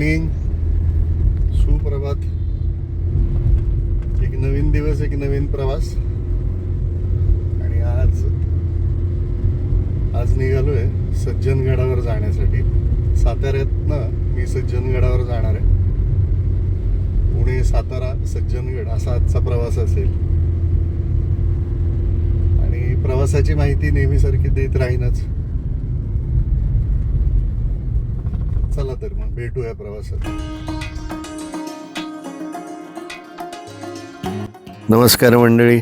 Morning सुप्रभात एक नवीन दिवस एक नवीन प्रवास. आणि आज आज निघालोय सज्जनगडावर जाण्यासाठी. साताऱ्यातनं मी सज्जनगडावर जाणार आहे. पुणे सातारा सज्जनगड असा आजचा प्रवास असेल. आणि प्रवासाची माहिती नेहमीसारखी देत राहीनच चला तर मग भेटूया प्रवासात. नमस्कार मंडळी.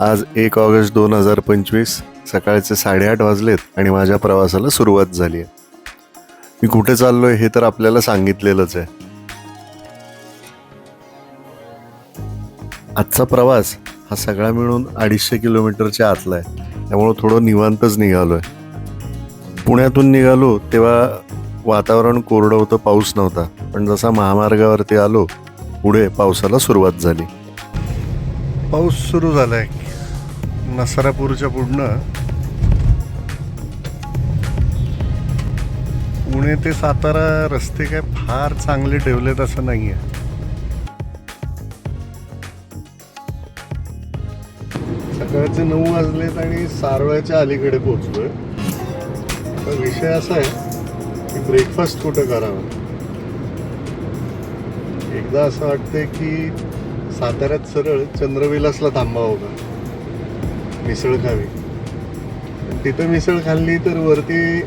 आज एक ऑगस्ट दोन हजार पंचवीस सकाळचे साडेआठ वाजलेत आणि माझ्या प्रवासाला सुरुवात झाली आहे. मी कुठे चाललोय हे तर आपल्याला सांगितलेलंच आहे. आजचा प्रवास हा सगळा मिळून अडीचशे किलोमीटरच्या आतला आहे. त्यामुळं थोडं निवांतच निघालोय. पुण्यातून निघालो तेव्हा वातावरण कोरडं होतं पाऊस नव्हता. पण जसा महामार्गावरती आलो पुढे पावसाला सुरुवात झाली. पाऊस सुरू झालाय. नसरापूरच्या पुढनं पुणे ते सातारा रस्ते काय फार चांगले ठेवलेत असं नाही आहे सकाळचे नऊ वाजलेत आणि सारवळ्याच्या अलीकडे पोहोचलोय. तर विषय असा आहे की ब्रेकफास्ट कुठं करावं? एकदा असं वाटतंय की साताऱ्यात सरळ चंद्रविलासला थांबावं का? मिसळ खावी. तिथं मिसळ खाल्ली तर वरती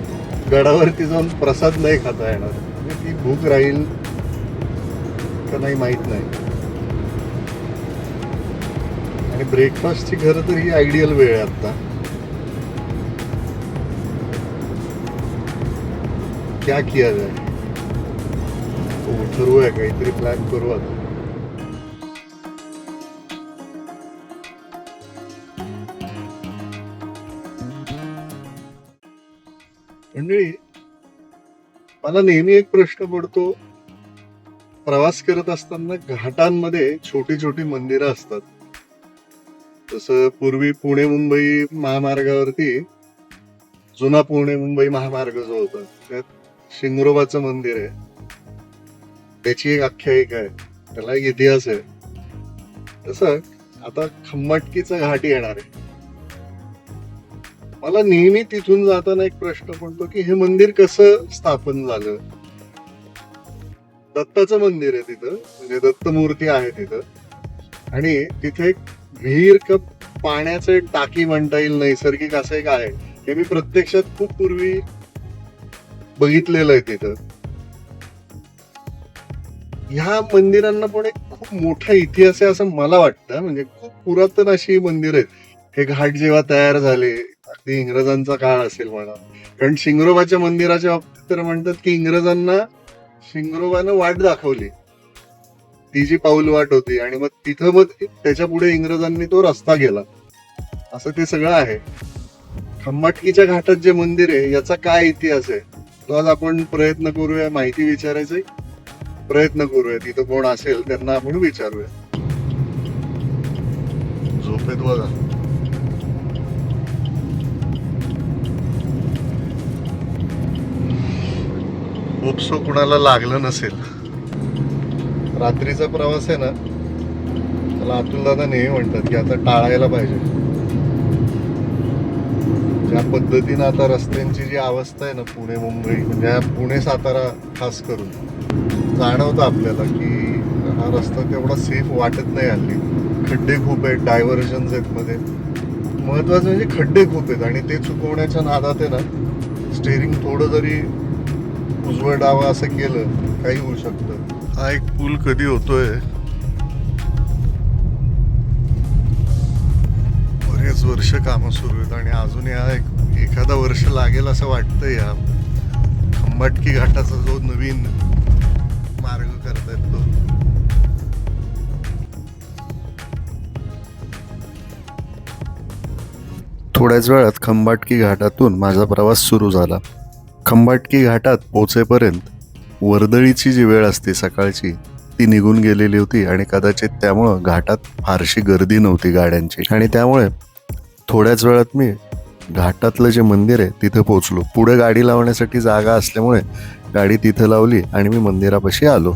गडावरती जाऊन प्रसाद नाही खाता येणार. म्हणजे ती भूक राहील का नाही माहीत नाही. आणि ब्रेकफास्टची खरं तर ही आयडियल वेळ आहे आत्ता. क्या किया जाए? हो, ठरवूया काहीतरी प्लॅन करू आता मंडळी मला नेहमी एक प्रश्न पडतो. प्रवास करत असताना घाटांमध्ये छोटी छोटी मंदिरं असतात. जसं पूर्वी पुणे मुंबई महामार्गावरती जुना पुणे मुंबई महामार्ग जो होता त्यात शिंगरोबाचं मंदिर आहे. त्याची एक आख्यायिका आहे. त्याला एक इतिहास आहे. तसं आता खम्मटकीचा घाट येणार आहे. मला नेहमी तिथून जाताना एक प्रश्न पडतो की हे मंदिर कसं स्थापन झालं? दत्ताचं मंदिर आहे तिथं. म्हणजे दत्त मूर्ती आहे तिथं. आणि तिथे एक विहीर का पाण्याचं टाकी म्हणता येईल नैसर्गिक असं एक आहे. हे मी प्रत्यक्षात खूप पूर्वी बघितलेलं आहे तिथं. ह्या मंदिरांना पण एक खूप मोठा इतिहास आहे असं मला वाटतं. म्हणजे खूप पुरातन अशी मंदिर आहेत. हे घाट जेव्हा तयार झाले अगदी इंग्रजांचा काळ असेल म्हणा. कारण शिंगरोबाच्या मंदिराच्या बाबतीत तर म्हणतात की इंग्रजांना शिंगरोबानं वाट दाखवली. ती जी पाऊल वाट होती आणि मग तिथं मग त्याच्या पुढे इंग्रजांनी तो रस्ता गेला. असं ते सगळं आहे. खम्माटकीच्या घाटात जे मंदिर आहे याचा काय इतिहास आहे? तो आज आपण प्रयत्न करूया माहिती विचारायचा प्रयत्न करूया तिथं कोण असेल त्यांना आपण विचारूया. झोपेत बघा. उपसो कुणाला लागलं नसेल. रात्रीचा प्रवास आहे ना त्याला अतुल दादा नेहमी म्हणतात की आता टाळायला पाहिजे. ज्या पद्धतीनं आता रस्त्यांची जी अवस्था आहे ना पुणे मुंबई म्हणजे हा पुणे सातारा खास करून जाणवतं आपल्याला की हा रस्ता तेवढा सेफ वाटत नाही हल्ली. खड्डे खूप आहेत डायव्हर्जन्स आहेत मध्ये. महत्वाचं म्हणजे खड्डे खूप आहेत आणि ते चुकवण्याच्या नादात आहे ना स्टेअरिंग थोडं जरी उजवं डावा असं केलं काही होऊ शकतं. हा एक पूल कधी होतोय वर्ष कामं सुरू आहेत आणि अजून या एक एखादा वर्ष लागेल असं वाटतं या खंबाटकी घाटाचा जो नवीन मार्ग करतायत तो. थोड्याच वेळात खंबाटकी घाटातून माझा प्रवास सुरू झाला. खंबाटकी घाटात पोचेपर्यंत वर्दळीची जी वेळ असते सकाळची ती निघून गेलेली होती आणि कदाचित त्यामुळं घाटात फारशी गर्दी नव्हती गाड्यांची. आणि त्यामुळे थोड्याच वेळात मी घाटातलं जे मंदिर आहे तिथं पोहोचलो. पुढे गाडी लावण्यासाठी जागा असल्यामुळे गाडी तिथं लावली आणि मी मंदिरापाशी आलो.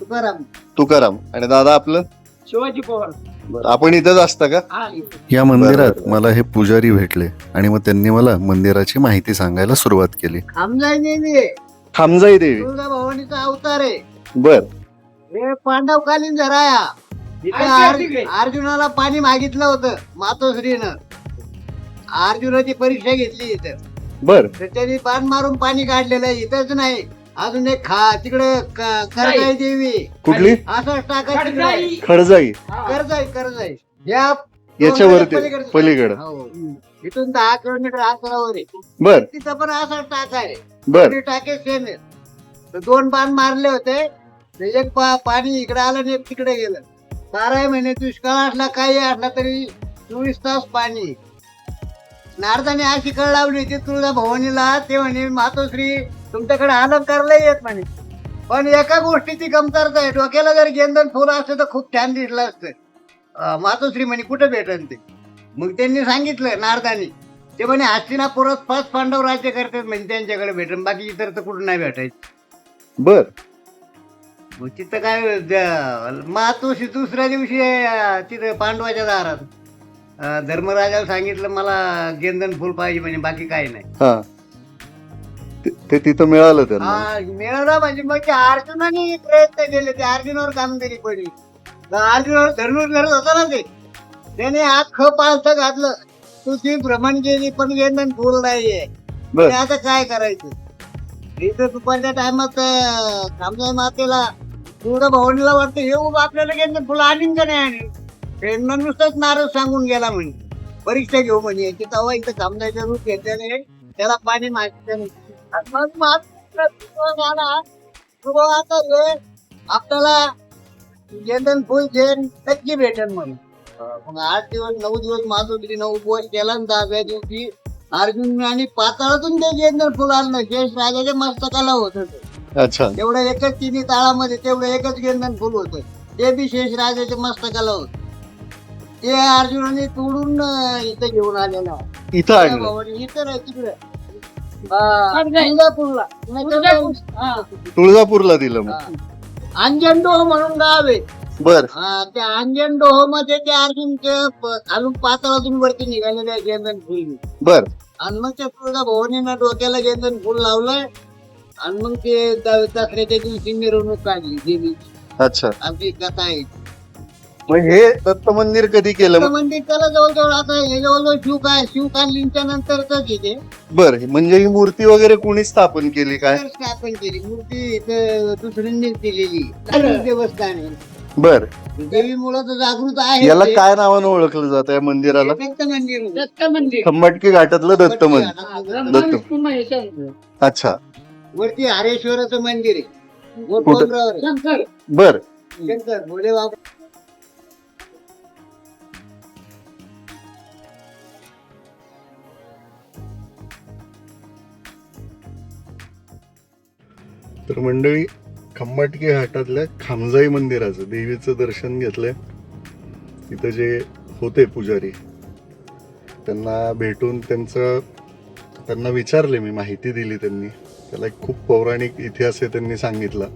तुकाराम. तुकाराम. आणि दादा आपलं? शिवाजी पवार. आपण इथंच असता का? हा या मंदिरात मला हे पुजारी भेटले आणि मग त्यांनी मला मंदिराची माहिती सांगायला सुरुवात केली. आमजाई देवी. खामजाई देवी. भवानीचा अवतार आहे. बर. हे पांडवकालीन झराया इथे आर- अर्जुनाला पाणी मागितलं होतं मातोश्रीनं. अर्जुनाची परीक्षा घेतली इथं. बर. तर त्यांनी पान मारून पाणी काढलेलं आहे इथंच नाही. अजून एक खा तिकडे करजाई देवी. कुठली? असंच टाका तिकडे. खडजाई. करजाई करजाई. या याच्यावरती पलीकडं. हो. इथून दहा किलोमीटर अंतरावर आहे. बर. तिथं पण असाच टाका आहे. बर. टाके सेम तर दोन बाण मारले होते. एक पा- पाणी इकडे आलं आणि एक तिकडे गेलं. बारा महिने दुष्काळ असला काही असला तरी चोवीस तास पाणी. नारदाने अशी कळ लावली होती तुळजा भवानीला ते म्हणे मातोश्री तुमच्याकडे अलंकारला येत म्हणे. पण एका गोष्टीची कमतरता आहे. डोक्याला जर गेंदन फुलं असतं तर खूप छान दिसलं असतं. मातोश्री म्हणे कुठं भेटन ते? मग त्यांनी सांगितलं नारदानी. ते म्हणे हस्तिनापुरात पाच पांडव राज्य करतात म्हणजे त्यांच्याकडे भेटन. बाकी इतर तर कुठं नाही भेटायचं. बर. तिथं काय मातोश्री दुसऱ्या दिवशी तिथं पांडवाच्या दारात. धर्मराजाला सांगितलं मला गेंदन फुल पाहिजे म्हणजे बाकी काही नाही. ते- ते तिथं मिळालं त्यांना. हा, मिळाला म्हणजे मग ते अर्जुनाने प्रयत्न केले ते अर्जुनावर कामगिरी पडली. तर अर्जुनावर धनुष धरत होता ना ते. त्याने अख्खं पालथं घातलं. तुझी भ्रमण केली पण गेंदन फुल नाहीये. बर. आता काय करायचं? इथं दुपारच्या टायमात आमच्या मातेला. तुळजा भवानीला वाटतं हे उभं आपल्याला गेलं फुलं आणीन का नाही आणीन? त्यांना नुसतंच नारद सांगून गेला म्हणे. परीक्षा घेऊ म्हणे. याची तेव्हा इथं कामदायचं रूप घेतल्याने त्याला पाणी मागतं हे आपल्याला गेंदन फुल घेऊन नक्की भेटेल म्हणून. मग आठ दिवस नऊ दिवस माधुरी नऊ उपवास केला आणि दहाव्या दिवशी अर्जुन आणि पाताळातून ते गेंदर फुल आणलं. शेष राजाच्या मस्तकाला होत अच्छा. तेवढं एकच तिन्ही ताळामध्ये तेवढं एकच गेंदन फुल होत. ते बी शेष राजाच्या मस्तकाला होत. ते अर्जुनाने तोडून इथं घेऊन आलेलं. इथं इथं तिकडे. तुळजापूरला. तुळजापूरला दिलं मग. अंजनडोह म्हणून गाव आहे. बर. हा, त्या अंजनडोहमध्ये ते अर्जुन ते प- खालून पाताळातून वरती निघालेले आहे गेंदन फुल. बर. आणि मग त्या तुळजा भवानीनं डोक्याला गेंदन फुल लावलंय. आणि मग ते द- दसऱ्याच्या दिवशी मिरवणूक काढली देवी अच्छा. आमची कथा आहे. मग हे दत्त मंदिर कधी केलं? मंदिर त्याला जवळजवळ आता हे जवळजवळ शिव काय? शिव काढलीच्या नंतरच इथे बर म्हणजे ही मूर्ती वगैरे कुणी स्थापन केली काय? स्थापन केली. मूर्ती इथं दुसऱ्यांनी केलेली. देवस्थान. आहे बर. देवी मुळे तर जागृत आहे. याला ते. काय नावानं ओळखलं जातं या मंदिराला? दत्त मंदिर दत्त मंदिर खंबाटकी घाटातलं दत्त मंदिर दत्त अच्छा. वरती हरेश्वराचं मंदिर आहे. वर कुठं? डोंगरावर आहे. शंकर. बर. शंकर भोले बाबा तर मंडळी खंबाटकी घाटातल्या खामजाई मंदिराचं देवीचं दर्शन घेतलंय. तिथं जे होते पुजारी त्यांना भेटून त्यांचं त्यांना विचारले मी माहिती दिली त्यांनी. त्याला एक खूप पौराणिक इतिहास आहे त्यांनी सांगितला.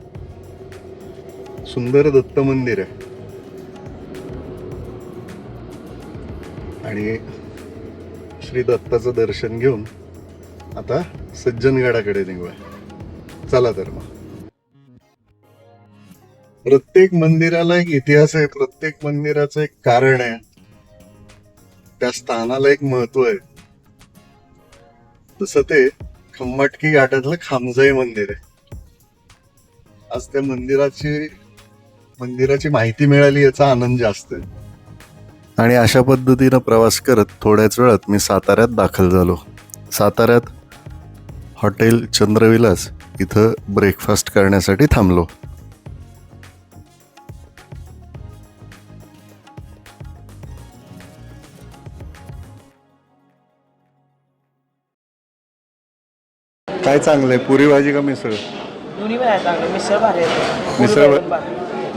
सुंदर दत्त मंदिर आहे. आणि श्री दत्ताचं दर्शन घेऊन आता सज्जनगडाकडे निघूया. चला तर मग. प्रत्येक मंदिराला एक इतिहास आहे प्रत्येक मंदिराचं एक कारण आहे. त्या स्थानाला एक महत्त्व आहे. तसं ते खंबाटकी घाटातलं खामजाई मंदिर आहे. आज त्या मंदिराची मंदिराची माहिती मिळाली याचा आनंद जास्त आहे. आणि अशा पद्धतीनं प्रवास करत थोड्याच वेळात मी साताऱ्यात दाखल झालो. साताऱ्यात हॉटेल चंद्रविलास इथं ब्रेकफास्ट करण्यासाठी थांबलो. काय चांगलंय? पुरी भाजी का मिसळ? दोन्ही पण आहे चांगलं. मिसळ भारी आहे. मिसळ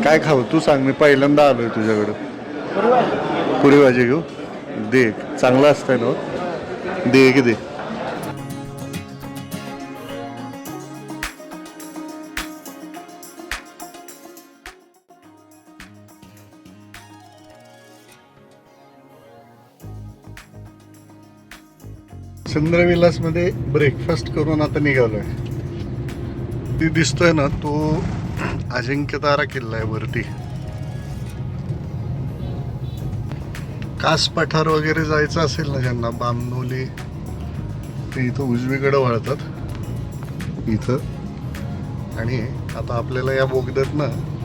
काय खाऊ तू सांग मी पहिल्यांदा आलोय तुझ्याकडं. पुरी भाजी. घेऊ? दे चांगलं असतंय ना दे की दे. चंद्रविलासमध्ये ब्रेकफास्ट करून आता निघालो आहे ती दिसतोय ना तो अजिंक्यतारा किल्ला आहे वरती. कास पठार वगैरे जायचं असेल ना ज्यांना बामनोली ते इथं उजवीकडे वळतात. इथं. आणि आता आपल्याला या बोगद्यात ना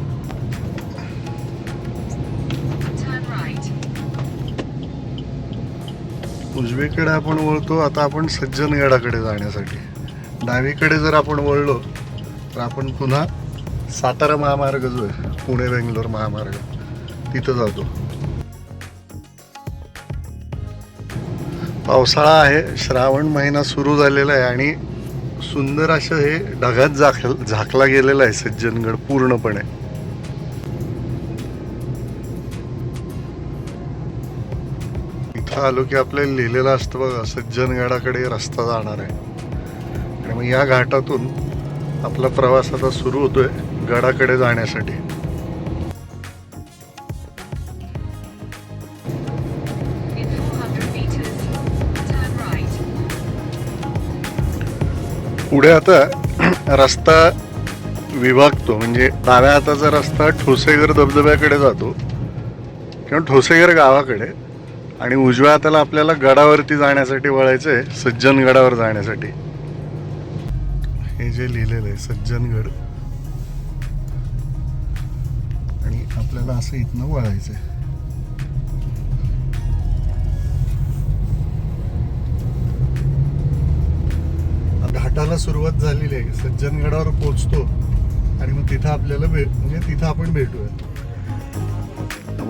उजवीकडे आपण वळतो आता आपण सज्जनगडाकडे जाण्यासाठी. डावीकडे जर आपण वळलो तर आपण पुन्हा सातारा महामार्ग जो आहे पुणे बेंगलोर महामार्ग तिथं जातो. पावसाळा आहे श्रावण महिना सुरू झालेला आहे आणि सुंदर असं हे ढगात झाकल झाकला गेलेला आहे सज्जनगड पूर्णपणे. इथं आलो की आपल्याला लिहिलेलं असतं बघा सज्जनगडाकडे रस्ता जाणार आहे. आणि मग या घाटातून आपला प्रवास आता सुरू होतोय गडाकडे जाण्यासाठी. पुढे आता रस्ता विभागतो म्हणजे डाव्या हाताचा रस्ता ठोसेगर धबधब्याकडे जातो किंवा ठोसेगर गावाकडे. आणि उजव्या हाताला आपल्याला गडावरती जाण्यासाठी वळायचं आहे सज्जनगडावर जाण्यासाठी. हे जे लिहिलेलं आहे सज्जनगड. आणि आपल्याला असं इथनं वळायचं आहे घाटाला सुरुवात झालेली आहे सज्जनगडावर पोचतो आणि मग तिथं आपल्याला भेट म्हणजे तिथं आपण भेटूया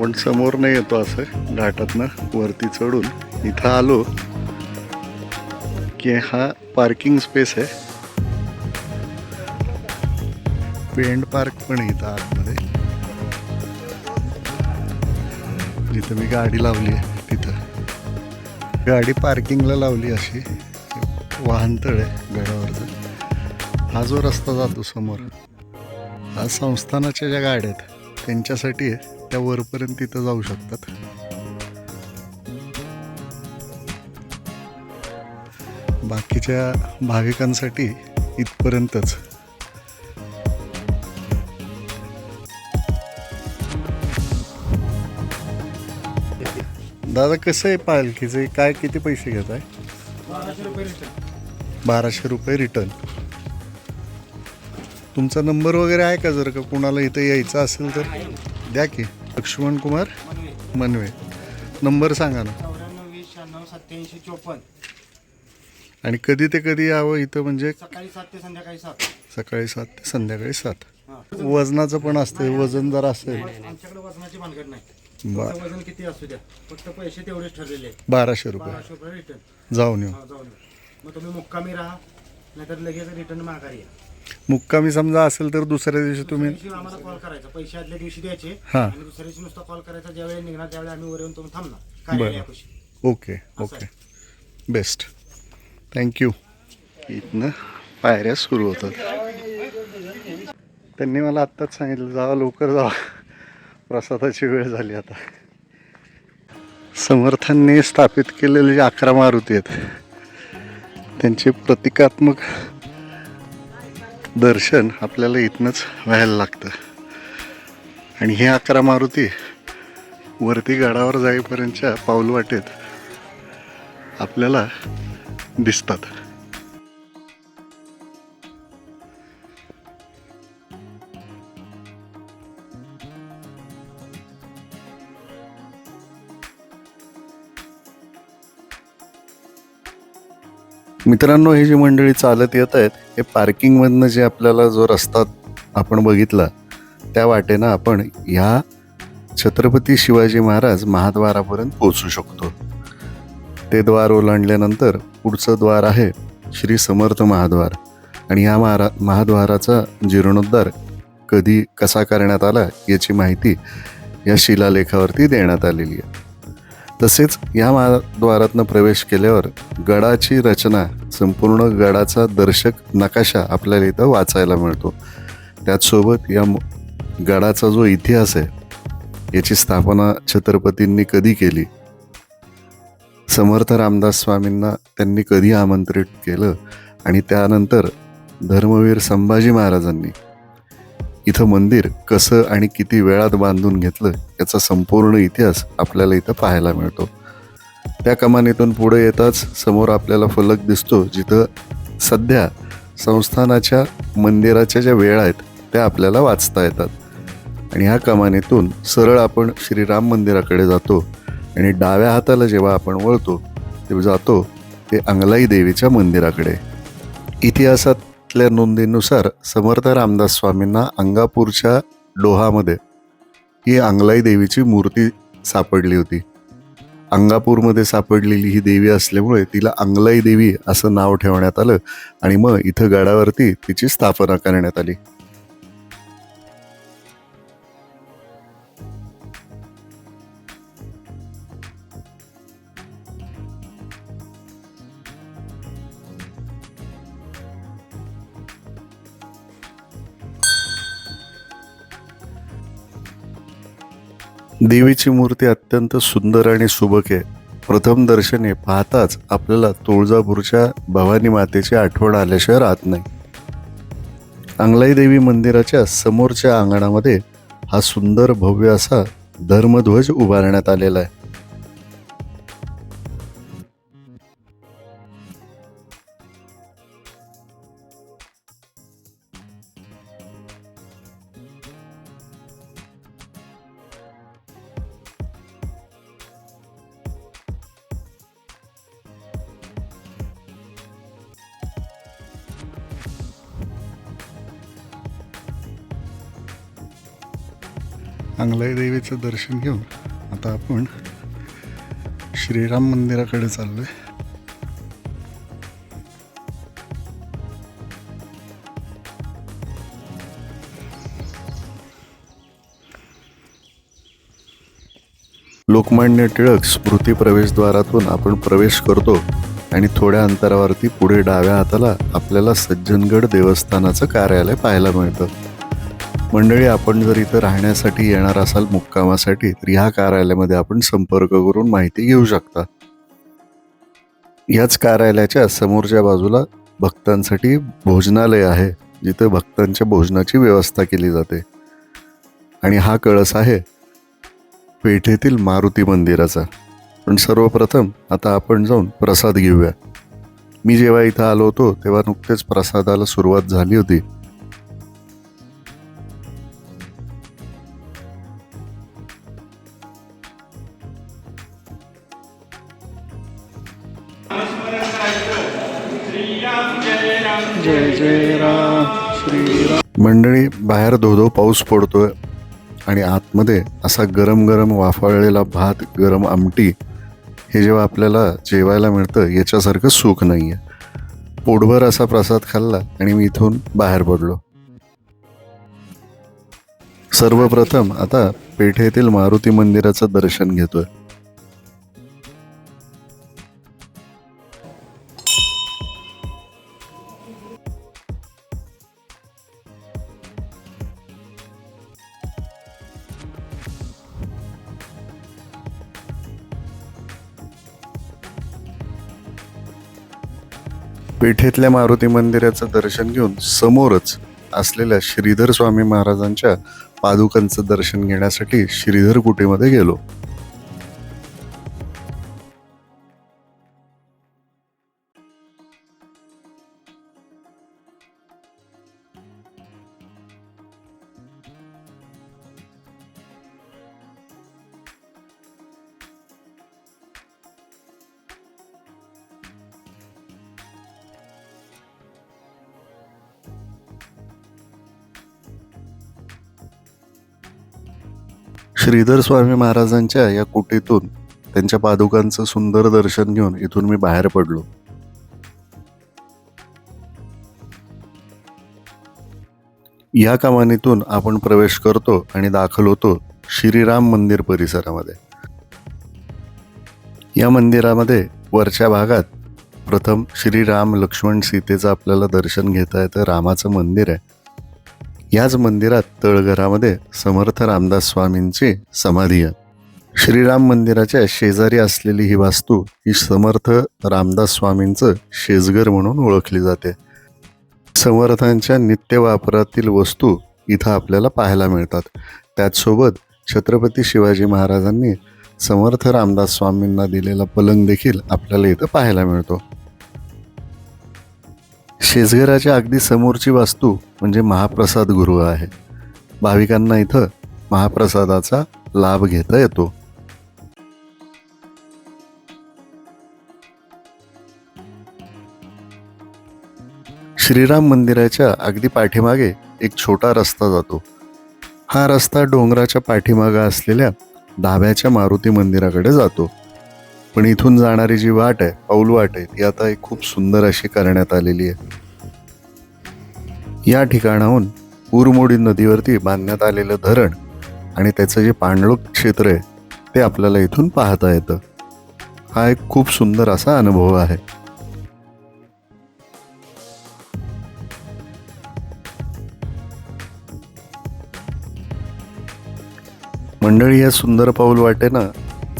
आपण समोर नाही येतो असं. घाटातनं वरती चढून इथं आलो की हा पार्किंग स्पेस आहे. पेंड पार्क पण आहे इथं आतमध्ये. जिथं मी गाडी लावली आहे तिथं. गाडी पार्किंगला लावली अशी. वाहनतळ आहे गडावरचं. हा जो रस्ता जातो समोर हा संस्थानाच्या ज्या गाड्या आहेत त्यांच्यासाठी आहे. त्या वरपर्यंत तिथं जाऊ शकतात. बाकीच्या भाविकांसाठी इथपर्यंतच. दादा कसं आहे पालखीचे? काय किती पैसे घेत आहे? बाराशे रुपये रिटर्न तुमचा नंबर वगैरे आहे का जर का कुणाला इथं यायचं असेल तर? द्या की. लक्ष्मण कुमार मनवे. नंबर सांगा ना. चौऱ्याण्णव वीस शहाण्णव सत्याऐंशी चोपन्न. आणि कधी ते कधी यावं इथं म्हणजे? सकाळी सात ते संध्याकाळी सात. सकाळी सात ते संध्याकाळी सात. हा. वजनाचं पण असतं वजन जर असेल. आमच्याकडे वजनाची भानगड नाही. बा फक्त वजन किती असू द्या. फक्त पैसे तेवढेच ठरलेले आहेत. बाराशे रुपये. बाराशे रुपये रिटर्न जाऊन येऊ. हा जाऊन येऊ. मग तुम्ही मुक्कामी राहा नाहीतर लगेच रिटर्न माघारी या. मुक्कामी समजा असेल तर दुसऱ्या दिवशी तुम्ही दुसऱ्या दिवशी आम्हाला कॉल करायचा. पैसे आदल्या दिवशी द्यायचे. हा. आणि दुसऱ्या दिवशी नुसता कॉल करायचा. ज्यावेळी निघणार त्यावेळी आम्ही वर येऊन तुम्ही थांबणार. कार्यालयापाशी. Okay. Okay. Best. Thank you इथनं पायऱ्या सुरू होतात. त्यांनी मला आत्ताच सांगितलं जावा लवकर जावा. प्रसादाची वेळ झाली आता. समर्थांनी स्थापित केलेले जे अकरा मारुती आहेत त्यांचे प्रतिकात्मक दर्शन आपल्याला इथनंच व्हायला लागतं. आणि हे अकरा मारुती वरती गडावर जाईपर्यंतच्या पाऊलवाटेत आपल्याला दिसतात. मित्रांनो ही जी मंडळी चालत येत आहेत हे पार्किंगमधनं जे आपल्याला जो रस्ता आपण बघितला त्या वाटेनं आपण ह्या छत्रपती शिवाजी महाराज महाद्वारापर्यंत पोहोचू शकतो. ते द्वार ओलांडल्यानंतर पुढचं द्वार आहे श्री समर्थ महाद्वार. आणि ह्या महारा महाद्वाराचा जीर्णोद्धार कधी कसा करण्यात आला याची माहिती या शिलालेखावरती देण्यात आलेली आहे. तसेच या महाद्वारातनं प्रवेश केल्यावर गडाची रचना संपूर्ण गडाचा दर्शक नकाशा आपल्याला इथं वाचायला मिळतो. त्याचसोबत या म- गडाचा जो इतिहास आहे याची स्थापना छत्रपतींनी कधी केली? समर्थ रामदास स्वामींना त्यांनी कधी आमंत्रित केलं? आणि त्यानंतर धर्मवीर संभाजी महाराजांनी इथं मंदिर कसं आणि किती वेळात बांधून घेतलं याचा संपूर्ण इतिहास आपल्याला इथं पाहायला मिळतो. त्या कमानीतून पुढे येताच समोर आपल्याला फलक दिसतो जिथं सध्या संस्थानाच्या मंदिराच्या ज्या वेळा आहेत त्या आपल्याला वाचता येतात. आणि ह्या कमानीतून सरळ आपण श्रीराम मंदिराकडे जातो आणि डाव्या हाताला जेव्हा आपण वळतो तेव्हा जातो ते अंगलाई देवीच्या मंदिराकडे. इतिहासात इतिहासातल्या नोंदीनुसार समर्थ रामदास स्वामींना अंगापूरच्या डोहामध्ये ही अंगलाई देवीची मूर्ती सापडली होती. अंगापूरमध्ये सापडलेली ही देवी असल्यामुळे तिला अंगलाई देवी असं नाव ठेवण्यात आलं आणि मग इथं गडावरती तिची स्थापना करण्यात आली. देवीची मूर्ती अत्यंत सुंदर आणि सुबक आहे. प्रथम दर्शने पाहताच आपल्याला तुळजापूरच्या भवानी मातेची आठवण आल्याशिवाय राहत नाही. अंगलाई देवी मंदिराच्या समोरच्या अंगणामध्ये हा सुंदर भव्य असा धर्मध्वज उभारण्यात आलेला आहे. अंगलाई देवीचं दर्शन घेऊन आता आपण श्रीराम मंदिराकडे चाललोय. लोकमान्य टिळक स्मृती प्रवेशद्वारातून आपण प्रवेश करतो आणि थोड्या अंतरावरती पुढे डाव्या हाताला आपल्याला सज्जनगड देवस्थानाचं कार्यालय पाहायला मिळतं. मंडळी आपण जर इथं राहण्यासाठी येणार असाल मुक्कामासाठी तर ह्या कार्यालयामध्ये आपण संपर्क करून माहिती घेऊ शकता. याच कार्यालयाच्या समोरच्या बाजूला भक्तांसाठी भोजनालय आहे जिथे भक्तांच्या भोजनाची व्यवस्था केली जाते. आणि हा कळस आहे पेठेतील मारुती मंदिराचा. पण सर्वप्रथम आता आपण जाऊन प्रसाद घेऊया. मी जेव्हा इथं आलो होतो तेव्हा नुकतेच प्रसादाला सुरुवात झाली होती. मंडळी बाहेर धोधो पाऊस पडतोय आणि आतमध्ये असा गरम गरम वाफाळलेला भात गरम आमटी हे जेव्हा आपल्याला जेवायला मिळतं याच्यासारखं सुख नाही आहे पोटभर असा प्रसाद खाल्ला आणि मी इथून बाहेर पडलो. सर्वप्रथम आता पेठेतील मारुती मंदिराचं दर्शन घेतोय. पेठेतल्या मारुती मंदिराचं दर्शन घेऊन समोरच असलेल्या श्रीधर स्वामी महाराजांच्या पादुकांचं दर्शन घेण्यासाठी श्रीधर कुटीमध्ये गेलो. श्रीधर स्वामी महाराजांच्या या कुटीतून त्यांच्या पादुकांचं सुंदर दर्शन घेऊन इथून मी बाहेर पडलो. या कमानीतून आपण प्रवेश करतो आणि दाखल होतो श्रीराम मंदिर परिसरामध्ये. या मंदिरामध्ये वरच्या भागात प्रथम श्रीराम लक्ष्मण सीतेचं आपल्याला दर्शन घेता येतं. रामाचं मंदिर आहे. याच मंदिरात तळघरामध्ये समर्थ रामदास स्वामींची समाधी आहे. श्रीराम मंदिराच्या शेजारी असलेली ही वास्तू ही समर्थ रामदास स्वामींचं शेजघर म्हणून ओळखली जाते. समर्थांच्या नित्य वापरातील वस्तू इथं आपल्याला पाहायला मिळतात. त्याचसोबत छत्रपती शिवाजी महाराजांनी समर्थ रामदास स्वामींना दिलेला पलंग देखील आपल्याला इथं पाहायला मिळतो. शेजघराच्या अगदी समोरची वास्तू म्हणजे महाप्रसाद गृह आहे. भाविकांना इथं महाप्रसादाचा लाभ घेता येतो. श्रीराम मंदिराच्या अगदी पाठीमागे एक छोटा रस्ता जातो. हा रस्ता डोंगराच्या पाठीमागा असलेल्या धाब्याच्या मारुती मंदिराकडे जातो. पण इथून जाणारी जी वाट आहे पाऊल वाट आहे ती आता एक खूप सुंदर अशी करण्यात आलेली आहे. या ठिकाणाहून उरमोडी नदीवरती बांधण्यात आलेलं धरण आणि त्याचं जे पाणलोक क्षेत्र आहे ते आपल्याला इथून पाहता येतं. हा एक खूप सुंदर असा अनुभव आहे. मंडळी या सुंदर पाऊल वाटेनं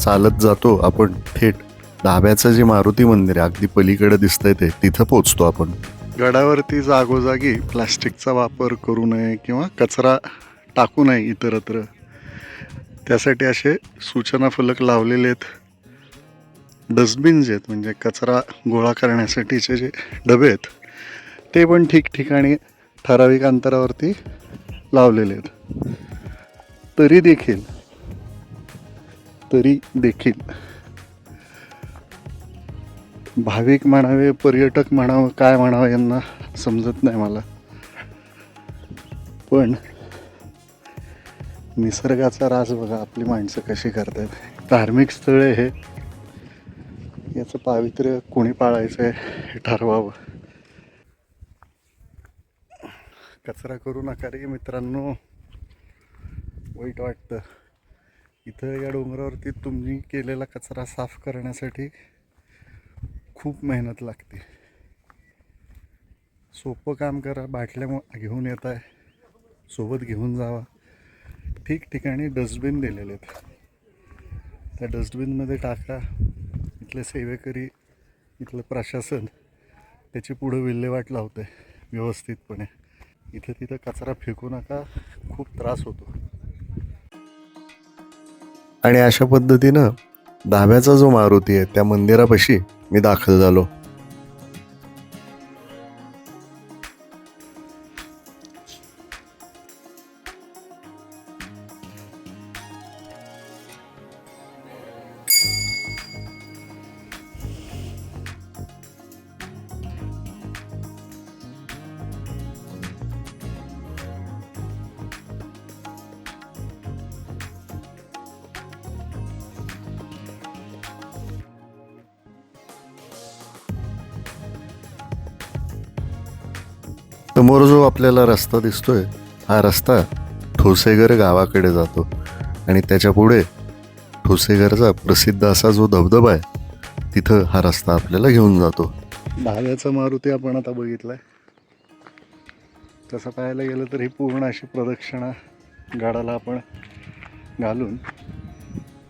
चालत जातो आपण थेट डाब्याचं जे मारुती मंदिर आहे अगदी पलीकडे दिसतंय ते तिथं पोचतो आपण. गडावरती जागोजागी प्लास्टिकचा वापर करू नये किंवा कचरा टाकू नये इतरत्र. त्यासाठी असे सूचना फलक लावलेले आहेत. डस्टबिन्स आहेत म्हणजे कचरा गोळा करण्यासाठीचे जे डबे आहेत ते पण ठिकठिकाणी ठराविक अंतरावरती लावलेले आहेत. तरी देखील तरी देखील. भाविक म्हणावे पर्यटक म्हणावं काय म्हणावं यांना समजत नाही मला. पण निसर्गाचा रास बघा आपली माणसं कशी करतात. धार्मिक स्थळे हे याचं पावित्र्य कोणी पाळायचं आहे हे ठरवावं. कचरा करू नका रे मित्रांनो. वाईट वाटतं. इथं या डोंगरावरती तुम्ही केलेला कचरा साफ करण्यासाठी खूप मेहनत लागते. सोपं काम करा बाटल्या घेऊन येत आहे. सोबत घेऊन जावा. ठिकठिकाणी डस्टबिन दिलेले आहेत. त्या डस्टबिनमध्ये टाका. इथले सेवेकरी इथलं प्रशासन त्याची पुढं विल्हेवाट लावते व्यवस्थितपणे. इथं तिथं कचरा फेकू नका. खूप त्रास होतो. आणि अशा पद्धतीनं धाब्याचा जो मारुती आहे त्या मंदिरापाशी मी दाखल झालो. समोर जो आपल्याला रस्ता दिसतोय हा रस्ता ठोसेघर गावाकडे जातो. आणि त्याच्या पुढे ठोसेघरचा प्रसिद्ध असा जो धबधबा आहे तिथं हा रस्ता आपल्याला घेऊन जातो. दहाव्याचा मारुती आपण आता बघितलाय. तसं पाहायला गेलं तर ही पूर्ण अशी प्रदक्षिणा गाडाला आपण घालून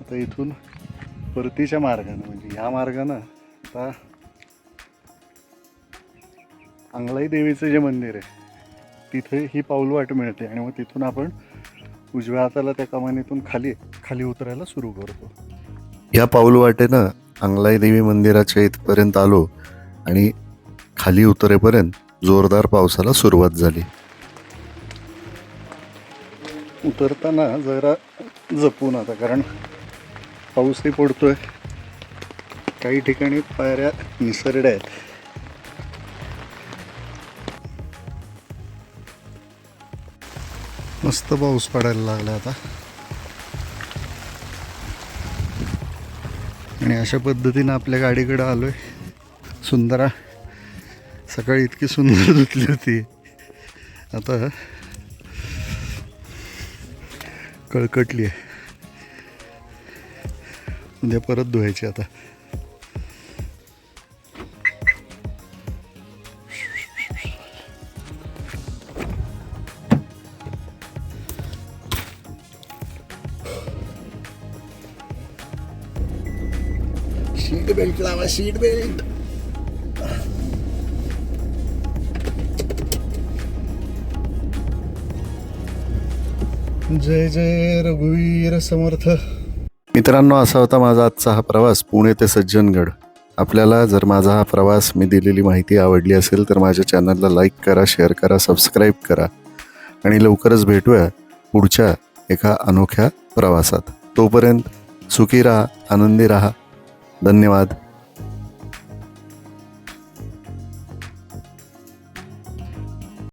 आता इथून परतीच्या मार्गानं म्हणजे ह्या मार्गानं आता अंगलाई देवीचं जे मंदिर आहे तिथे ही पाऊलवाट मिळते आणि मग तिथून आपण उजव्या हाताला त्या कमानीतून खाली खाली उतरायला सुरू करतो. या पाऊलवाटेनं अंगलाई देवी मंदिराच्या इथपर्यंत आलो आणि खाली उतरेपर्यंत जोरदार पावसाला सुरुवात झाली. उतरताना जरा जपून आता कारण पाऊसही पडतोय. काही ठिकाणी पायऱ्या निसरड्या आहेत. मस्त पाऊस पडायला लागला आता. आणि अशा पद्धतीनं आपल्या गाडीकडे आलो आहे सुंदरा सकाळी इतकी सुंदर धुतली होती. आता कळकटली आहे. उद्या परत धुवायची आता. बेल्ट लावा सीट बेल्ट जय जय रघुवीर समर्थ मित्रांनो असा होता माझा आजचा हा प्रवास पुणे ते सज्जनगड. आपल्याला जर माझा हा प्रवास मी दिलेली माहिती आवडली असेल तर माझ्या चॅनलला लाईक करा शेअर करा सबस्क्राईब करा. आणि लवकरच भेटूया पुढच्या एका अनोख्या प्रवासात. तोपर्यंत सुखी राहा आनंदी राहा. धन्यवाद.